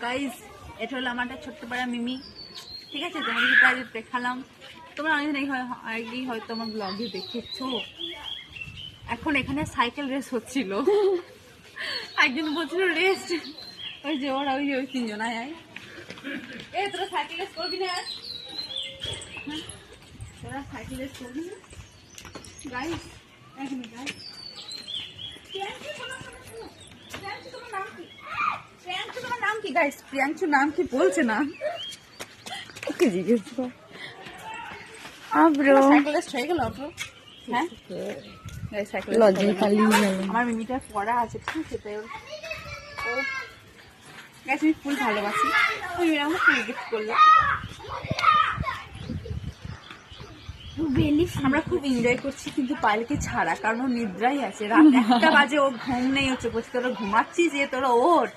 Guys এটা হলো আমার একটা ছোট্ট পাড়া মিমি। ঠিক আছে তোমাদেরকে প্রায় দেখালাম। তোমরা অনেকদিন আগেই হয়তো আমার ব্লগে দেখেছ। এখন এখানে সাইকেল রেস হচ্ছিল। একজন বলছিল রেস্ট ওই যে ওরা, ওই যে ওই তিনজন আয়। এ, তোরা সাইকেল রেস করবি না? হ্যাঁ? তোরা সাইকেল রেস করবি না? গাইজ এক মিনিট গাইজ প্রিয়াঙ্কি তোমার নাম কি? প্রিয়াঙ্কি তোমার নাম কি? প্রিয়াঙ্কি তোমার নাম কি গাইস প্রিয়াঙ্কু নাম কি বলছে না? ওকে জিজ্ঞেস কর। আব্রো। সাইকেলিস্ট হয়ে গেল অটো হ্যাঁ। আমার মিমিটার পড়া আছে ঠিক আছে তাই ও গাইস আমি ফুল ভালোবাসি। ওই আমাকে ফুল গিফট করল আমরা খুব এনজয় করছি কিন্তু পায়েলকে ছাড়া কারণ ও নিদ্রাই আছে। রাত একটা বাজে ও ঘুম নেই হচ্ছে বলছে তোরা ঘুমাচ্ছিস যে তোরা ওঠ